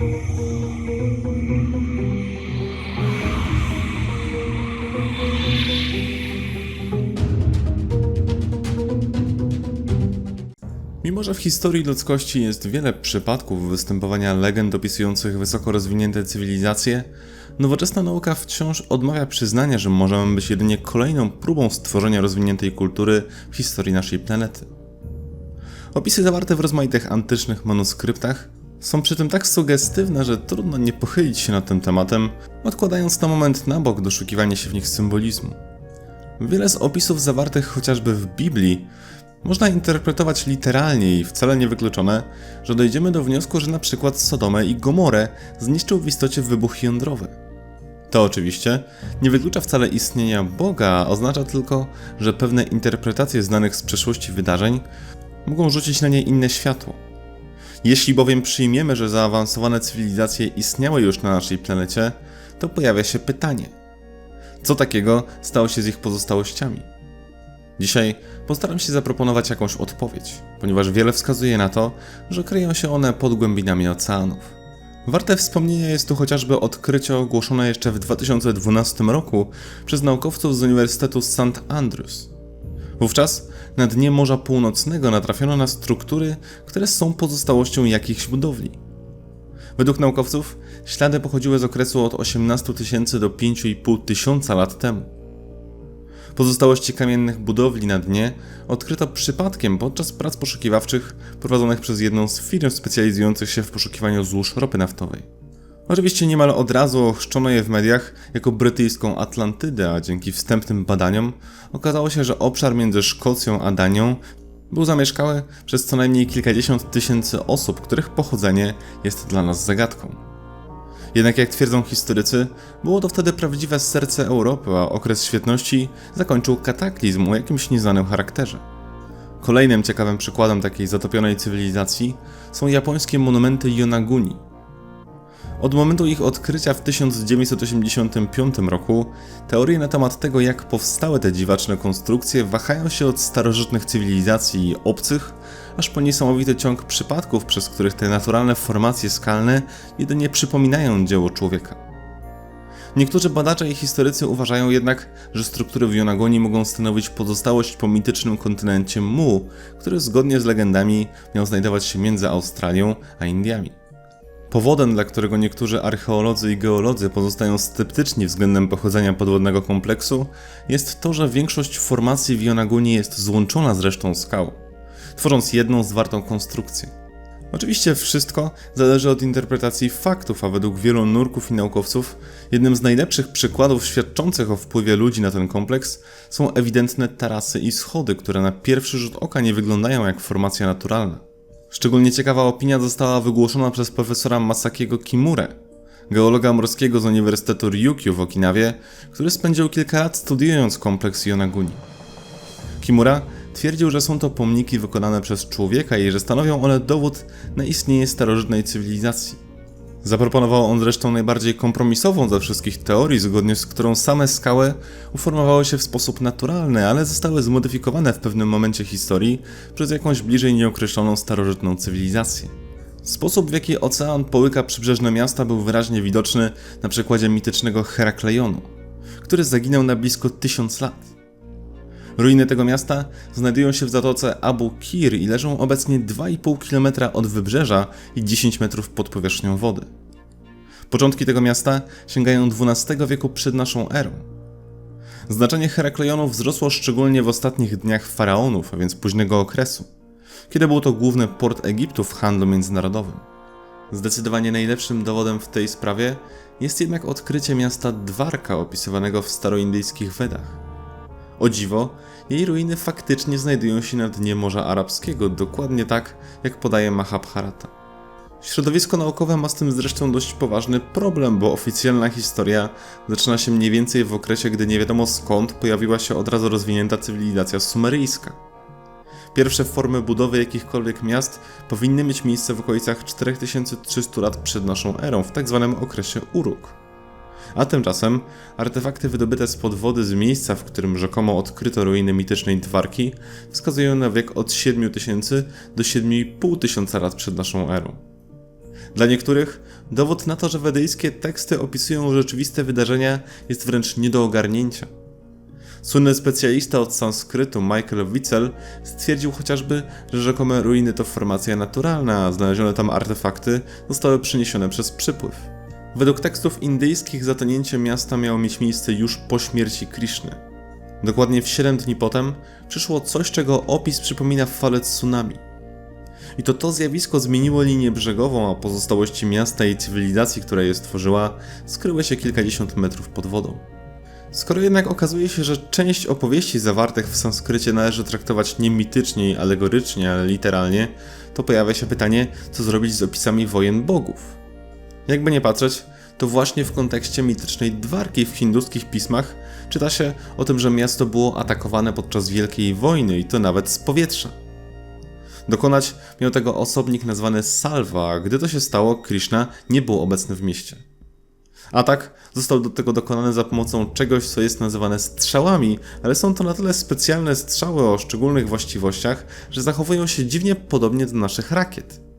Mimo, że w historii ludzkości jest wiele przypadków występowania legend opisujących wysoko rozwinięte cywilizacje, nowoczesna nauka wciąż odmawia przyznania, że możemy być jedynie kolejną próbą stworzenia rozwiniętej kultury w historii naszej planety. Opisy zawarte w rozmaitych antycznych manuskryptach są przy tym tak sugestywne, że trudno nie pochylić się nad tym tematem, odkładając na moment na bok doszukiwanie się w nich symbolizmu. Wiele z opisów zawartych chociażby w Biblii można interpretować literalnie i wcale nie wykluczone, że dojdziemy do wniosku, że na przykład Sodomę i Gomorę zniszczył w istocie wybuch jądrowy. To oczywiście nie wyklucza wcale istnienia Boga, a oznacza tylko, że pewne interpretacje znanych z przeszłości wydarzeń mogą rzucić na nie inne światło. Jeśli bowiem przyjmiemy, że zaawansowane cywilizacje istniały już na naszej planecie, to pojawia się pytanie: co takiego stało się z ich pozostałościami? Dzisiaj postaram się zaproponować jakąś odpowiedź, ponieważ wiele wskazuje na to, że kryją się one pod głębinami oceanów. Warte wspomnienia jest tu chociażby odkrycie ogłoszone jeszcze w 2012 roku przez naukowców z Uniwersytetu St. Andrews. Wówczas na dnie Morza Północnego natrafiono na struktury, które są pozostałością jakichś budowli. Według naukowców ślady pochodziły z okresu od 18 tysięcy do 5,5 tysiąca lat temu. Pozostałości kamiennych budowli na dnie odkryto przypadkiem podczas prac poszukiwawczych prowadzonych przez jedną z firm specjalizujących się w poszukiwaniu złóż ropy naftowej. Oczywiście niemal od razu ochrzczono je w mediach jako brytyjską Atlantydę, a dzięki wstępnym badaniom okazało się, że obszar między Szkocją a Danią był zamieszkały przez co najmniej kilkadziesiąt tysięcy osób, których pochodzenie jest dla nas zagadką. Jednak jak twierdzą historycy, było to wtedy prawdziwe serce Europy, a okres świetności zakończył kataklizm o jakimś nieznanym charakterze. Kolejnym ciekawym przykładem takiej zatopionej cywilizacji są japońskie monumenty Yonaguni. Od momentu ich odkrycia w 1985 roku, teorie na temat tego, jak powstały te dziwaczne konstrukcje, wahają się od starożytnych cywilizacji obcych, aż po niesamowity ciąg przypadków, przez których te naturalne formacje skalne jedynie przypominają dzieło człowieka. Niektórzy badacze i historycy uważają jednak, że struktury w Jonagonii mogą stanowić pozostałość po mitycznym kontynencie Mu, który zgodnie z legendami miał znajdować się między Australią a Indiami. Powodem, dla którego niektórzy archeolodzy i geolodzy pozostają sceptyczni względem pochodzenia podwodnego kompleksu, jest to, że większość formacji w Jonaguni jest złączona z resztą skał, tworząc jedną zwartą konstrukcję. Oczywiście wszystko zależy od interpretacji faktów, a według wielu nurków i naukowców, jednym z najlepszych przykładów świadczących o wpływie ludzi na ten kompleks są ewidentne tarasy i schody, które na pierwszy rzut oka nie wyglądają jak formacja naturalna. Szczególnie ciekawa opinia została wygłoszona przez profesora Masakiego Kimurę, geologa morskiego z Uniwersytetu Ryukyu w Okinawie, który spędził kilka lat studiując kompleks Yonaguni. Kimura twierdził, że są to pomniki wykonane przez człowieka i że stanowią one dowód na istnienie starożytnej cywilizacji. Zaproponował on zresztą najbardziej kompromisową ze wszystkich teorii, zgodnie z którą same skały uformowały się w sposób naturalny, ale zostały zmodyfikowane w pewnym momencie historii przez jakąś bliżej nieokreśloną starożytną cywilizację. Sposób, w jaki ocean połyka przybrzeżne miasta, był wyraźnie widoczny na przykładzie mitycznego Herakleionu, który zaginął na blisko tysiąc lat. Ruiny tego miasta znajdują się w zatoce Abu Kir i leżą obecnie 2,5 km od wybrzeża i 10 metrów pod powierzchnią wody. Początki tego miasta sięgają XII wieku przed naszą erą. Znaczenie Herakleionu wzrosło szczególnie w ostatnich dniach faraonów, a więc późnego okresu, kiedy był to główny port Egiptu w handlu międzynarodowym. Zdecydowanie najlepszym dowodem w tej sprawie jest jednak odkrycie miasta Dwarka opisywanego w staroindyjskich Wedach. O dziwo, jej ruiny faktycznie znajdują się na dnie Morza Arabskiego, dokładnie tak, jak podaje Mahabharata. Środowisko naukowe ma z tym zresztą dość poważny problem, bo oficjalna historia zaczyna się mniej więcej w okresie, gdy nie wiadomo skąd pojawiła się od razu rozwinięta cywilizacja sumeryjska. Pierwsze formy budowy jakichkolwiek miast powinny mieć miejsce w okolicach 4300 lat przed naszą erą, w tzw. okresie Uruk. A tymczasem artefakty wydobyte spod wody z miejsca, w którym rzekomo odkryto ruiny mitycznej Dwarki, wskazują na wiek od 7000 do 7500 lat przed naszą erą. Dla niektórych dowód na to, że wedyjskie teksty opisują rzeczywiste wydarzenia jest wręcz nie do ogarnięcia. Słynny specjalista od sanskrytu Michael Witzel stwierdził chociażby, że rzekome ruiny to formacja naturalna, a znalezione tam artefakty zostały przyniesione przez przypływ. Według tekstów indyjskich zatonięcie miasta miało mieć miejsce już po śmierci Krishny. Dokładnie w 7 dni potem przyszło coś, czego opis przypomina falę tsunami. I to to zjawisko zmieniło linię brzegową, a pozostałości miasta i cywilizacji, która je stworzyła, skryły się kilkadziesiąt metrów pod wodą. Skoro jednak okazuje się, że część opowieści zawartych w sanskrycie należy traktować nie mitycznie i alegorycznie, ale literalnie, to pojawia się pytanie, co zrobić z opisami wojen bogów. Jakby nie patrzeć, to właśnie w kontekście mitycznej dwarki w hinduskich pismach czyta się o tym, że miasto było atakowane podczas Wielkiej Wojny i to nawet z powietrza. Dokonać miał tego osobnik nazwany Salva, a gdy to się stało, Krishna nie był obecny w mieście. Atak został do tego dokonany za pomocą czegoś, co jest nazywane strzałami, ale są to na tyle specjalne strzały o szczególnych właściwościach, że zachowują się dziwnie podobnie do naszych rakiet.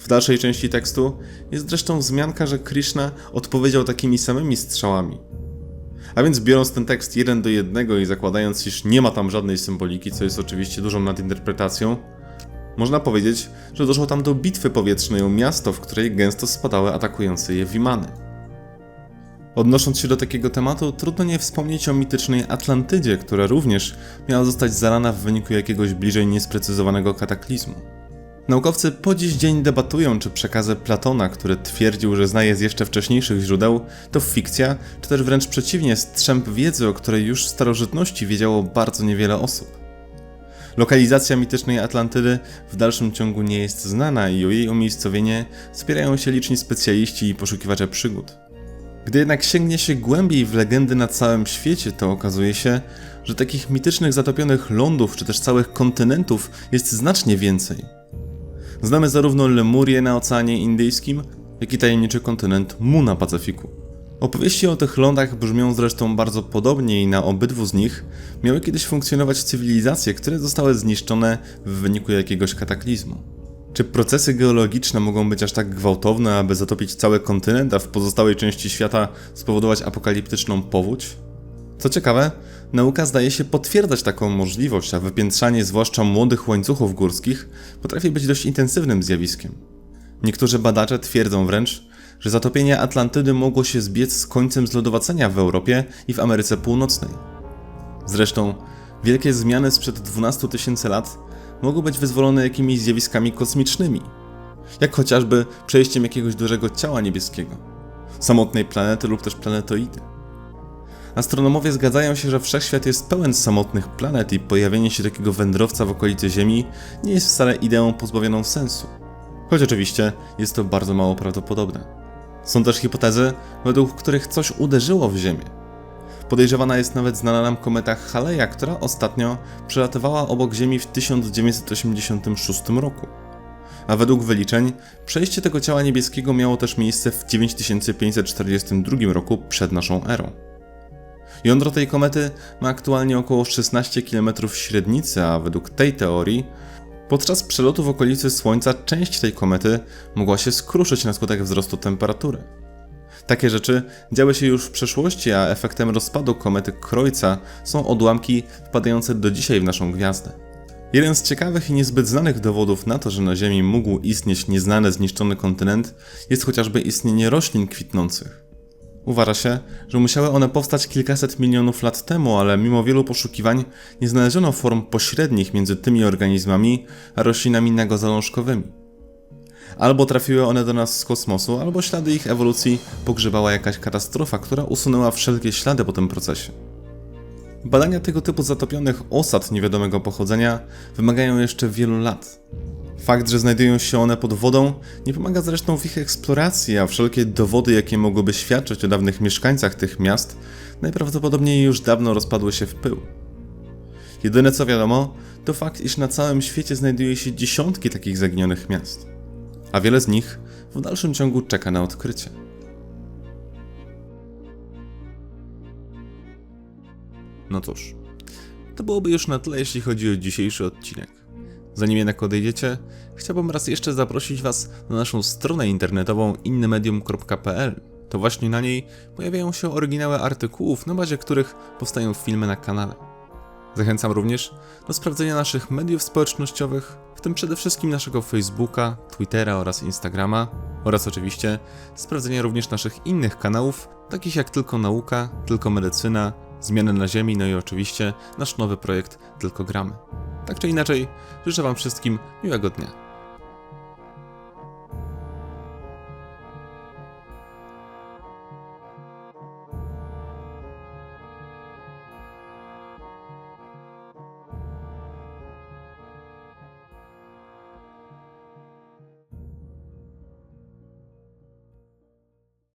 W dalszej części tekstu jest zresztą wzmianka, że Krishna odpowiedział takimi samymi strzałami. A więc biorąc ten tekst jeden do jednego i zakładając, iż nie ma tam żadnej symboliki, co jest oczywiście dużą nadinterpretacją, można powiedzieć, że doszło tam do bitwy powietrznej o miasto, w której gęsto spadały atakujące je Wimany. Odnosząc się do takiego tematu, trudno nie wspomnieć o mitycznej Atlantydzie, która również miała zostać zalana w wyniku jakiegoś bliżej niesprecyzowanego kataklizmu. Naukowcy po dziś dzień debatują, czy przekazy Platona, który twierdził, że zna je z jeszcze wcześniejszych źródeł, to fikcja, czy też wręcz przeciwnie, strzęp wiedzy, o której już w starożytności wiedziało bardzo niewiele osób. Lokalizacja mitycznej Atlantydy w dalszym ciągu nie jest znana i o jej umiejscowienie spierają się liczni specjaliści i poszukiwacze przygód. Gdy jednak sięgnie się głębiej w legendy na całym świecie, to okazuje się, że takich mitycznych zatopionych lądów czy też całych kontynentów jest znacznie więcej. Znamy zarówno Lemurię na Oceanie Indyjskim, jak i tajemniczy kontynent Mu na Pacyfiku. Opowieści o tych lądach brzmią zresztą bardzo podobnie i na obydwu z nich miały kiedyś funkcjonować cywilizacje, które zostały zniszczone w wyniku jakiegoś kataklizmu. Czy procesy geologiczne mogą być aż tak gwałtowne, aby zatopić cały kontynent, a w pozostałej części świata spowodować apokaliptyczną powódź? Co ciekawe, nauka zdaje się potwierdzać taką możliwość, a wypiętrzanie zwłaszcza młodych łańcuchów górskich potrafi być dość intensywnym zjawiskiem. Niektórzy badacze twierdzą wręcz, że zatopienie Atlantydy mogło się zbiec z końcem zlodowacenia w Europie i w Ameryce Północnej. Zresztą, wielkie zmiany sprzed 12 tysięcy lat mogą być wyzwolone jakimiś zjawiskami kosmicznymi, jak chociażby przejściem jakiegoś dużego ciała niebieskiego, samotnej planety lub też planetoidy. Astronomowie zgadzają się, że wszechświat jest pełen samotnych planet i pojawienie się takiego wędrowca w okolicy Ziemi nie jest wcale ideą pozbawioną sensu. Choć oczywiście jest to bardzo mało prawdopodobne. Są też hipotezy, według których coś uderzyło w Ziemię. Podejrzewana jest nawet znana nam kometa Haleja, która ostatnio przelatywała obok Ziemi w 1986 roku. A według wyliczeń, przejście tego ciała niebieskiego miało też miejsce w 9542 roku przed naszą erą. Jądro tej komety ma aktualnie około 16 km średnicy, a według tej teorii podczas przelotu w okolicy Słońca część tej komety mogła się skruszyć na skutek wzrostu temperatury. Takie rzeczy działy się już w przeszłości, a efektem rozpadu komety Krojca są odłamki wpadające do dzisiaj w naszą gwiazdę. Jeden z ciekawych i niezbyt znanych dowodów na to, że na Ziemi mógł istnieć nieznany, zniszczony kontynent, jest chociażby istnienie roślin kwitnących. Uważa się, że musiały one powstać kilkaset milionów lat temu, ale mimo wielu poszukiwań nie znaleziono form pośrednich między tymi organizmami a roślinami nagozalążkowymi. Albo trafiły one do nas z kosmosu, albo ślady ich ewolucji pogrzebała jakaś katastrofa, która usunęła wszelkie ślady po tym procesie. Badania tego typu zatopionych osad niewiadomego pochodzenia wymagają jeszcze wielu lat. Fakt, że znajdują się one pod wodą, nie pomaga zresztą w ich eksploracji, a wszelkie dowody, jakie mogłyby świadczyć o dawnych mieszkańcach tych miast, najprawdopodobniej już dawno rozpadły się w pył. Jedyne co wiadomo, to fakt, iż na całym świecie znajduje się dziesiątki takich zaginionych miast, a wiele z nich w dalszym ciągu czeka na odkrycie. No cóż, to byłoby już na tyle, jeśli chodzi o dzisiejszy odcinek. Zanim jednak odejdziecie, chciałbym raz jeszcze zaprosić Was na naszą stronę internetową innymedium.pl. To właśnie na niej pojawiają się oryginały artykułów, na bazie których powstają filmy na kanale. Zachęcam również do sprawdzenia naszych mediów społecznościowych, w tym przede wszystkim naszego Facebooka, Twittera oraz Instagrama, oraz oczywiście sprawdzenia również naszych innych kanałów, takich jak Tylko Nauka, Tylko Medycyna, Zmiany na Ziemi, no i oczywiście nasz nowy projekt Tylko Gramy. Tak czy inaczej, życzę Wam wszystkim miłego dnia.